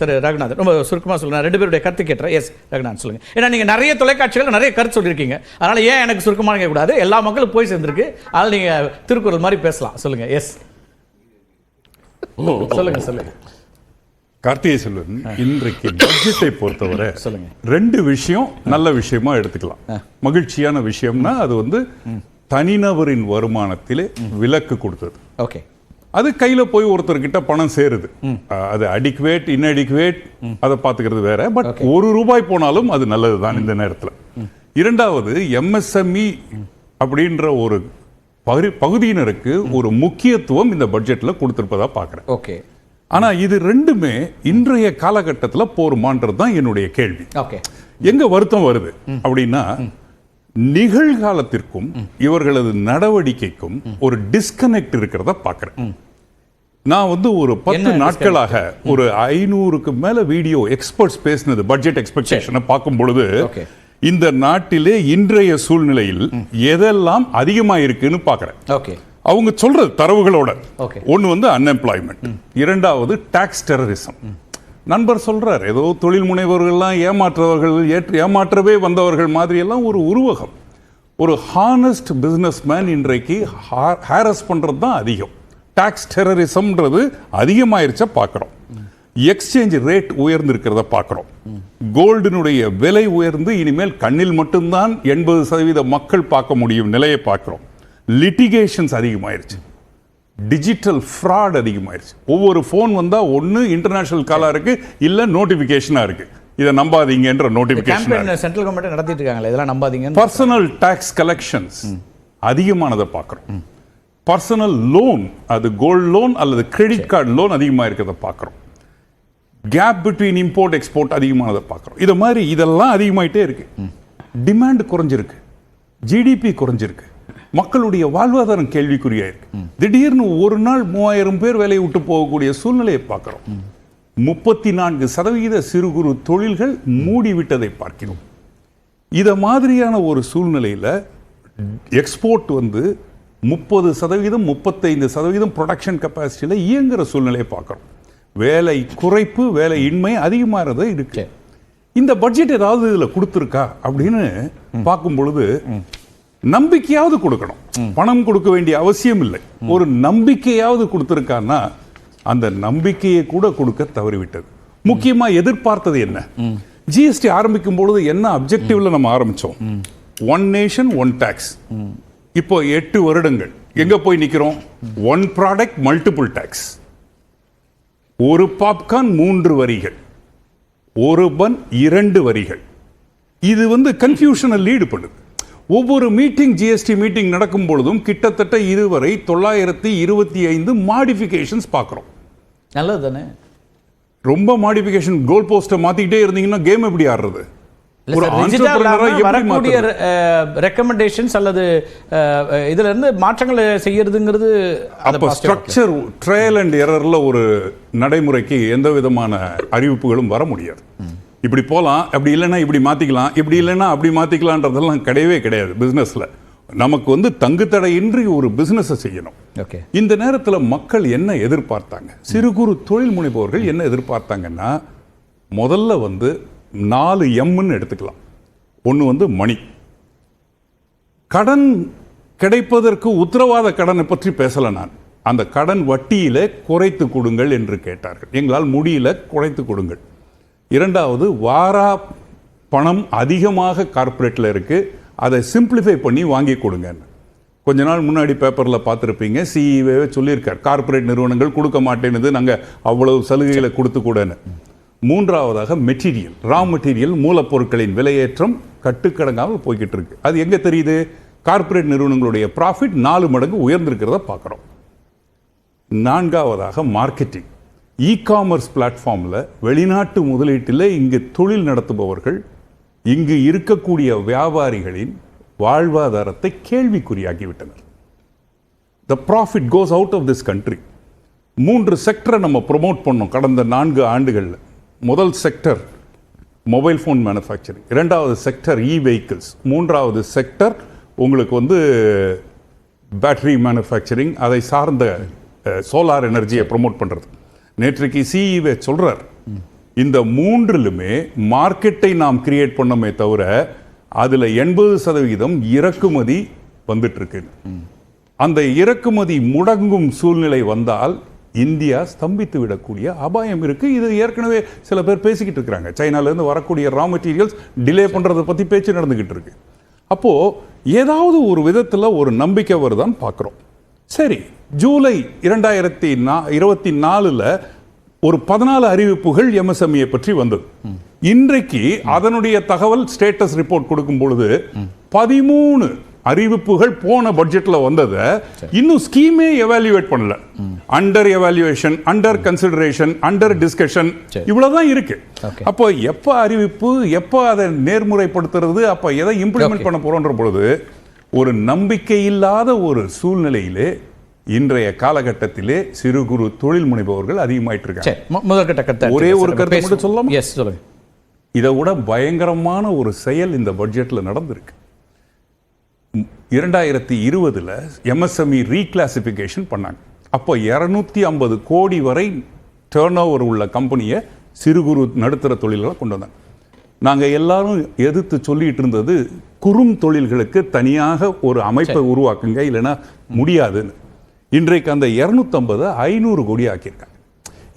திரு ரகுநாதன். ரொம்ப சுருக்கமாக சொல்லுங்க நான் ரெண்டு பேருடைய கருத்து கேட்டுறேன். எஸ் ரகுநாதன் சொல்லுங்க. ஏன்னா நீங்கள் நிறைய தொலைக்காட்சிகள் நிறைய கருத்து சொல்லியிருக்கீங்க. அதனால ஏன் எனக்கு சுருக்கமாக கேட்கக்கூடாது. எல்லா மக்களும் போய் சேர்ந்துருக்கு. அதனால நீங்கள் திருக்குறள் மாதிரி பேசலாம். சொல்லுங்க. எஸ் சொல்லுங்க சொல்லுங்க. கார்த்திகை செல்வன் இன்றைக்கு பட்ஜெட்டை பொறுத்தவரை சொல்லுங்க. ரெண்டு விஷயம் நல்ல விஷயமா எடுத்துக்கலாம். மகிழ்ச்சியான விஷயம்னா அது வந்து தனிநபரின் வருமானத்திலே விலக்கு கொடுத்தது. ஓகே அது கையில போய் ஒருத்தர்கிட்ட பணம் சேருது. அது அடிக்குவேட் இன்அடிக்குவேட் அதை பார்த்துக்கிறது வேற. பட் ஒரு ரூபாய் போனாலும் அது நல்லதுதான் இந்த நேரத்துல. இரண்டாவது எம்எஸ்எம்இ அப்படின்ற ஒரு பகுதி- பகுதியினருக்கு ஒரு முக்கியத்துவம் இந்த பட்ஜெட்ல கொடுத்திருப்பதா பார்க்கிறேன். ஓகே. ஆனா இது ரெண்டுமே இன்றைய காலகட்டத்தில் போருமான்றது தான் என்னுடைய கேள்வி. ஓகே. எங்க வருத்தம் வருது? அப்படின்னா நிகழ்காலத்திற்கும் இவர்களது நடவடிக்கைக்கும் ஒரு டிஸ்கனெக்ட் இருக்கிறத பார்க்கிறேன். நான் வந்து ஒரு பத்து நாட்களாக ஒரு ஐநூறுக்கு மேல வீடியோ எக்ஸ்பர்ட்ஸ் பேசினது பட்ஜெட் எக்ஸ்பெக்டேஷனை பார்க்கும் பொழுது. இந்த நாட்டிலே இன்றைய சூழ்நிலையில் எதெல்லாம் அதிகமா இருக்குன்னு பார்க்கிறேன். ஓகே. அவங்க சொல்றது தரவுகளோட. ஒன்னு வந்து அன்எம்ப்ளாய்மெண்ட் இரண்டாவது டாக்ஸ் டெரரிசம் நண்பர் சொல்றார் ஏதோ தொழில் முனைவர்கள்லாம் ஏமாற்றுறவர்கள் ஏற்று ஏமாற்றவே வந்தவர்கள் மாதிரி எல்லாம் ஒரு உருவகம். ஒரு ஹானஸ்ட் பிசினஸ் மேன் இன்றைக்கு ஹாரஸ் பண்றது தான் அதிகம். டாக்ஸ் டெரரிசம்ன்றது அதிகமாயிருச்ச பார்க்குறோம். எக்ஸ்சேஞ்ச் ரேட் உயர்ந்திருக்கிறத பார்க்குறோம். கோல்டினுடைய விலை உயர்ந்து இனிமேல் கண்ணில் மட்டும்தான் எண்பது சதவீத மக்கள் பார்க்க முடியும் நிலையை பார்க்குறோம். லிட்டிகேஷன்ஸ் அதிகமாயிருச்சு. டிஜிட்டல் ஃப்ராட் அதிகமாயிருச்சு. ஒவ்வொரு ஃபோன் வந்தா ஒன்னு இன்டர்நேஷனல் காலா இருக்கு இல்ல நோட்டிபிகேஷனா இருக்கு. இதை நம்பாதீங்கன்ற நோட்டிபிகேஷன் கேம்பெயின் சென்ட்ரல் கவர்மெண்ட் நடத்திட்டு இருக்காங்களே இதெல்லாம் நம்பாதீங்கன்னு பர்சனல் டாக்ஸ் கலெக்ஷன்ஸ் அதிகமானதை பார்க்குறோம். பர்சனல் லோன் அது கோல்ட் லோன் அல்லது கிரெடிட் கார்டு லோன் அதிகமாக இருக்கிறத பார்க்குறோம். கேப் பிட்வீன் இம்போர்ட் எக்ஸ்போர்ட் அதிகமானதை பார்க்குறோம். இது மாதிரி இதெல்லாம் அதிகமாயிட்டே இருக்கு. டிமாண்ட் குறைஞ்சிருக்கு. ஜிடிபி குறைஞ்சிருக்கு. மக்களுடைய வாழ்வாதாரம் கேள்விக்குறியா இருக்கு. திடீர்னு ஒரு நாள் மூவாயிரம் பேர் வேலையை விட்டு போகக்கூடிய சூழ்நிலையை பார்க்கிறோம். முப்பத்தி நான்கு சதவிகித சிறு குறு தொழில்கள் மூடிவிட்டதை பார்க்கிறோம். இத மாதிரியான ஒரு சூழ்நிலையில எக்ஸ்போர்ட் வந்து முப்பது சதவீதம் முப்பத்தைந்து சதவீதம் ப்ரொடக்ஷன் கெப்பாசிட்டியில் இயங்குற சூழ்நிலையை பார்க்குறோம். வேலை குறைப்பு வேலை இன்மை அதிகமாகிறது இருக்கு. இந்த பட்ஜெட் ஏதாவது இதுல கொடுத்துருக்கா அப்படின்னு பார்க்கும் பொழுது நம்பிக்கையாவது கொடுக்கணும். பணம் கொடுக்க வேண்டிய அவசியம் இல்லை. ஒரு நம்பிக்கையாவது கொடுத்துருக்கான்னா அந்த நம்பிக்கையை கூட கொடுக்க தவறிவிட்டது. முக்கியமா எதிர்பார்த்தது என்ன? ஜிஎஸ்டி ஆரம்பிக்கும் பொழுது என்ன அப்ஜெக்டிவ்ல நம்ம ஆரம்பிச்சோம்? ஒன் நேஷன் ஒன் டாக்ஸ் இப்போ எட்டு வருடங்கள். எங்க போய் நிக்கிறோம்? ஒன் ப்ராடக்ட் மல்டிபிள் டாக்ஸ் ஒரு பாப்கார்ன் மூன்று வரிகள். ஒரு பன் இரண்டு வரிகள். இது வந்து கன்ஃபியூஷனை லீடு பண்ணுது. ஒவ்வொரு மீட்டிங் ஜிஎஸ்டி மீட்டிங் நடக்கும் பொழுதும் கிட்டத்தட்ட இதுவரை தொள்ளாயிரத்தி இருபத்தி ஐந்து மாடிஃபிகேஷன்ஸ் பார்க்குறோம். நல்லது தானே ரொம்ப மாடிஃபிகேஷன் கோல் போஸ்ட்டை மாத்திக்கிட்டே இருந்தீங்கன்னா கேம் எப்படி ஆடுறது? வரக்கூடிய? ரெக்கமெண்டேஷன்ஸ் அல்லது இதுல இருந்து மாற்றங்களை செய்யறதுங்கிறது அப்ப. ஸ்ட்ரக்சர் ட்ரையல் அண்ட் எரர்ல ஒரு நடைமுறைக்கு எந்த விதமான அறிவிப்புகளும் வர முடியாது. இப்படி போலாம் அப்படி இல்லைன்னா இப்படி மாத்திக்கலாம் இப்படி இல்லைன்னா அப்படி மாத்திக்கலான்றதெல்லாம் கிடையவே கிடையாது பிசினஸ்ல நமக்கு வந்து தங்கு தடையின்றி ஒரு பிசினஸை செய்யணும். ஓகே. இந்த நேரத்துல மக்கள் என்ன எதிர்பார்த்தாங்க? சிறு குறு தொழில் முனைபவர்கள் என்ன எதிர்பார்த்தாங்கன்னா முதல்ல வந்து நாலு எம்னு எடுத்துக்கலாம். ஒன்று வந்து மணி. கடன் கிடைப்பதற்கு உத்தரவாத கடனை பற்றி பேசலை நான். அந்த கடன் வட்டியில் குறைத்து கொடுங்கள் என்று கேட்டார்கள். எங்களால் முடியல குறைத்து கொடுங்கள். இரண்டாவது வாரா பணம் அதிகமாக கார்ப்பரேட்டில் இருக்குது அதை சிம்பிளிஃபை பண்ணி வாங்கி கொடுங்கன்னு கொஞ்ச நாள் முன்னாடி பேப்பரில் பார்த்துருப்பீங்க. சிஇவே சொல்லியிருக்கார். கார்ப்பரேட் நிறுவனங்கள் கொடுக்க மாட்டேன்னு நாங்கள் அவ்வளவு சலுகைகளை கொடுத்து கூடன்னு. மூன்றாவதாக மெட்டீரியல் ரா மெட்டீரியல் மூலப்பொருட்களின் விலையேற்றம் கட்டுக்கடங்காமல் போய்கிட்டு இருக்கு. அது எங்கே தெரியுது? கார்ப்பரேட் நிறுவனங்களுடைய ப்ராஃபிட் நாலு மடங்கு உயர்ந்திருக்கிறத பார்க்குறோம். நான்காவதாக மார்க்கெட்டிங் இ காமர்ஸ் பிளாட்ஃபார்மில் வெளிநாட்டு முதலீட்டில் இங்கு தொழில் நடத்துபவர்கள் இங்கு இருக்கக்கூடிய வியாபாரிகளின் வாழ்வாதாரத்தை கேள்விக்குறியாக்கிவிட்டனர். The profit goes out of this country மூன்று செக்டரை நம்ம ப்ரொமோட் பண்ணோம் கடந்த நான்கு ஆண்டுகளில். முதல் செக்டர் மொபைல் ஃபோன் மேனுஃபேக்சரிங் இரண்டாவது செக்டர் இ வெஹிக்கிள்ஸ் மூன்றாவது செக்டர் உங்களுக்கு வந்து பேட்டரி மேனுஃபேக்சரிங் அதை சார்ந்த சோலார் எனர்ஜியை ப்ரொமோட் பண்ணுறது நேற்றைக்கு சிஇவே சொல்கிறார் இந்த மூன்றிலுமே மார்க்கெட்டை நாம் கிரியேட் பண்ணோமே தவிர அதில் எண்பது சதவிகிதம் இறக்குமதி வந்துட்டு இருக்கு. அந்த இறக்குமதி முடங்கும் சூழ்நிலை வந்தால் இந்தியா ஸ்தம்பித்து விடக்கூடிய அபாயம் இருக்கு. இது ஏற்கனவே சில பேர் பேசிக்கிட்டு இருக்கிறாங்க. சைனாலேருந்து வரக்கூடிய ரா மெட்டீரியல்ஸ் டிலே பண்ணுறதை பற்றி பேச்சு நடந்துக்கிட்டு இருக்கு. அப்போது ஏதாவது ஒரு விதத்தில் ஒரு நம்பிக்கை வருதான்னு பார்க்குறோம் சரி ஜூலை இரண்டாயிரத்தி நா இருபத்தி நாலில் ஒரு பதினாலு அறிவிப்புகள் எம்எஸ்எம்இ பற்றி வந்தது. இன்றைக்கு அதனுடைய தகவல் ஸ்டேட்டஸ் ரிப்போர்ட் கொடுக்கும் பொழுது பதிமூணு அறிவிப்புகள் போன பட்ஜெட்ல வந்ததை இன்னும் ஸ்கீமே எவாலுவேட் பண்ணல under evaluation under consideration under discussion சரி. இவ்வளவுதான் இருக்கு. அப்போ எப்ப அறிவிப்பு எப்ப அதை நேர்முறைப்படுத்துறது அப்ப எதை இம்ப்ளிமெண்ட். பண்ண போறோன்ற பொழுது ஒரு நம்பிக்கை இல்லாத ஒரு சூழ்நிலையிலே இன்றைய காலகட்டத்திலே சிறு குறு தொழில் முனைபவர்கள் அதிகமாயிட்டு இருக்காங்க ஒரே ஒரு கருத்தை மட்டும் சொல்லலாமா? எஸ் சொல்லுங்க இதை விட பயங்கரமான ஒரு செயல் இந்த பட்ஜெட்ல நடந்திருக்கு இரண்டாயிரத்தி இருபதுல எம்எஸ்எம்இ ரீகிளாசிபிகேஷன் பண்ணாங்க. அப்போ இருநூத்தி ஐம்பது கோடி வரை டேர்ன் ஓவர் உள்ள கம்பெனியை சிறு குறு நடுத்தர தொழில்களை கொண்டு வந்தாங்க. நாங்க எல்லாரும் எதிர்த்து சொல்லிட்டு இருந்தது குறும் தொழில்களுக்கு தனியாக ஒரு அமைப்பை உருவாக்குங்க இல்லைன்னா முடியாதுன்னு. இன்றைக்கு அந்த இருநூத்தம்பதை ஐநூறு கோடி ஆக்கியிருக்காங்க.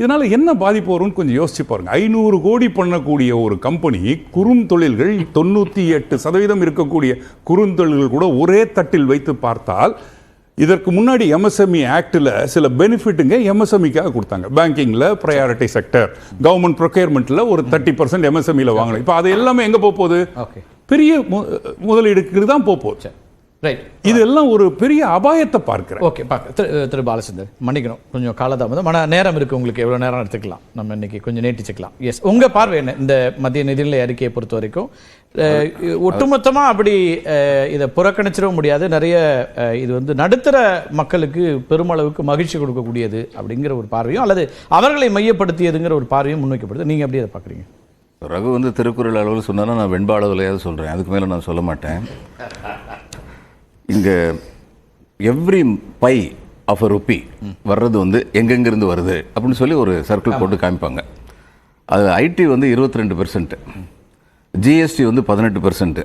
இதனால என்ன பாதிப்பு வரும்னு கொஞ்சம் யோசிச்சு பாருங்க. ஐநூறு கோடி பண்ணக்கூடிய ஒரு கம்பெனி குறும் தொழில்கள் தொண்ணூத்தி எட்டு சதவீதம் இருக்கக்கூடிய குறுந்தொழில்கள் கூட ஒரே தட்டில் வைத்து பார்த்தால் இதற்கு முன்னாடி எம்எஸ்எம்இ ஆக்டில் சில பெனிஃபிட்டுங்க எம்எஸ்எம்இக்காக கொடுத்தாங்க. பேங்கிங்ல ப்ரையாரிட்டி செக்டர் கவர்மெண்ட் ப்ரொக்யூர்மெண்ட்ல ஒரு தேர்ட்டி பர்சன்ட் எம்எஸ்எம்இல வாங்கணும். இப்போ அது எல்லாமே எங்க போக போகுது? பெரிய முதலீடுக்கு தான் போக போகுது. ரைட் இதெல்லாம் ஒரு பெரிய அபாயத்தை பார்க்கிறேன். ஓகே பார்க்க திரு திரு பாலச்சந்தர். மன்னிக்கணும். கொஞ்சம் காலதாமதம். ஆனால் நேரம் இருக்கு உங்களுக்கு. எவ்வளோ நேரம் எடுத்துக்கலாம்? நம்ம இன்னைக்கு கொஞ்சம் நீட்டிச்சுக்கலாம். எஸ் உங்க பார்வை என்ன? இந்த மத்திய நிதிநிலை அறிக்கையை பொறுத்த வரைக்கும் அஹ், ஒட்டுமொத்தமா அப்படி இதை புறக்கணிச்சிட முடியாது. நிறைய இது வந்து நடுத்தர மக்களுக்கு பெருமளவுக்கு மகிழ்ச்சி கொடுக்கக்கூடியது அப்படிங்கிற ஒரு பார்வையும் அல்லது அவர்களை மையப்படுத்தியதுங்கிற ஒரு பார்வையும் முன்வைக்கப்படுது. நீங்க எப்படி அதை பார்க்குறீங்க? ரகு வந்து திருக்குறள் அளவில் சொன்னாலும் நான் வெண்பா அளவுலையாவது சொல்கிறேன் அதுக்கு மேலே நான் சொல்ல மாட்டேன். இங்கே every pie of a rupee வர்றது வந்து எங்கெங்கிருந்து வருது அப்படின்னு சொல்லி ஒரு சர்க்கிள் போட்டு காமிப்பாங்க. அது ஐடி வந்து இருபத்தி ரெண்டு பெர்சன்ட் ஜிஎஸ்டி வந்து பதினெட்டு பெர்சன்ட்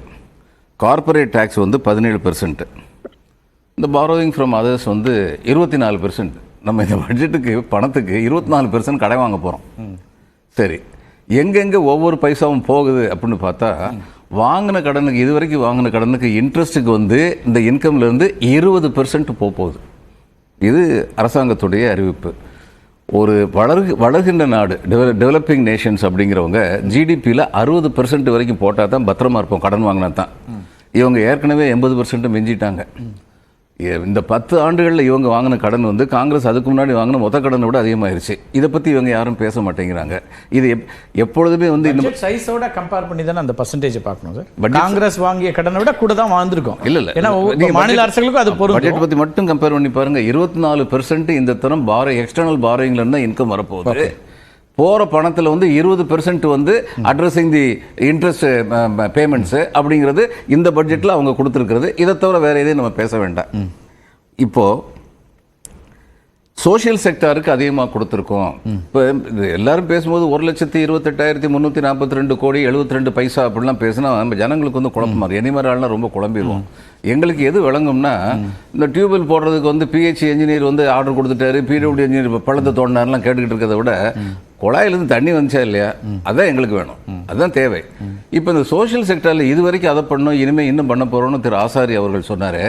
கார்ப்பரேட் டேக்ஸ் வந்து பதினேழு பெர்சன்ட் இந்த பாரோயிங் ஃப்ரம் அதர்ஸ் வந்து இருபத்தி நாலு பெர்சன்ட் நம்ம இந்த பட்ஜெட்டுக்கு பணத்துக்கு இருபத்தி நாலு பெர்சன்ட் கடை வாங்க போகிறோம் சரி எங்கெங்க ஒவ்வொரு பைசாவும் போகுது அப்படின்னு பார்த்தா வாங்கின கடனுக்கு இது வரைக்கும் வாங்கின கடனுக்கு இன்ட்ரெஸ்ட்டுக்கு வந்து இந்த இன்கம்லேருந்து இருபது பெர்சன்ட் போகுது இது அரசாங்கத்துடைய அறிவிப்பு. ஒரு வளரு வளர்கின்ற நாடு டெவல டெவலப்பிங் நேஷன்ஸ் அப்படிங்கிறவங்க ஜிடிபியில் அறுபது பெர்சன்ட் வரைக்கும் போட்டால் தான் பத்திரமா இருப்போம் கடன் வாங்கினா தான் இவங்க ஏற்கனவே எண்பது பெர்சன்ட் மிஞ்சிட்டாங்க. இந்த பத்து ஆண்டுகளில் இவங்க வாங்கின கடன் வந்து காங்கிரஸ் அதுக்கு முன்னாடி வாங்கின மொத்த கடனை விட அதிகமாயிருச்சு. இதை பற்றி இவங்க யாரும் பேச மாட்டேங்கிறாங்க. இது எப்- எப்பொழுதுமே வந்து இந்த பட்ஜெட் சைஸோட கம்பேர் பண்ணி தானே அந்த பர்சன்டேஜ் பார்க்கணும் சார்? Budget- காங்கிரஸ் வாங்கிய கடனை விட கூட தான் வாழ்ந்திருக்கோம். இல்ல இல்ல. ஏன்னா மாநில அரசுகளுக்கும் அது பட்ஜெட் பொருந்தும் பத்தி மட்டும் கம்பேர் பண்ணி பாருங்க. இருபத்தி நாலு பெர்சென்ட் இந்த தரம் பார எக்ஸ்டர்னல் பாரோயிங்ல இருந்தா இன்கம் வரப்போகுது. போற பணத்துல வந்து இருபது பெர்சென்ட் வந்து அட்ரஸிங் தி இன்ட்ரெஸ்ட் பேமெண்ட்ஸ் அப்படிங்கிறது இந்த பட்ஜெட்ல அவங்க கொடுத்துருக்கிறது. இதை தவிர வேற எதையும் நம்ம பேச வேண்டாம். இப்போ சோஷியல் செக்டாருக்கு அதிகமாக கொடுத்துருக்கோம். இப்போ இது எல்லாரும் பேசும்போது ஒரு லட்சத்தி இருபத்தெட்டாயிரத்தி முந்நூற்றி நாற்பத்தி ரெண்டு கோடி எழுபத்தி ரெண்டு பைசா அப்படிலாம் பேசினா நம்ம ஜனங்களுக்கு வந்து குழப்பமா இருக்கு. என்னை மாதிரி ஆள்லாம் ரொம்ப குழம்பிடுவோம் எங்களுக்கு எது விளங்கும்னா இந்த டியூபெல் போடுறதுக்கு வந்து பிஹெச் இன்ஜினியர் வந்து ஆர்டர் கொடுத்துட்டாரு. பிடபிள்யூ இன்ஜினியர் பள்ளத்தை தோண்டினார்லாம் கேட்டுக்கிட்டு இருக்கிறத விட குழாயிலிருந்து தண்ணி வந்துச்சா இல்லையா? அதான் எங்களுக்கு வேணும். அதுதான் தேவை. இப்போ இந்த சோஷியல் செக்டரில் இது வரைக்கும் அதை பண்ணோம் இனிமேல் இன்னும் பண்ண போகிறோம்னு திரு ஆசாரி அவர்கள் சொன்னார்.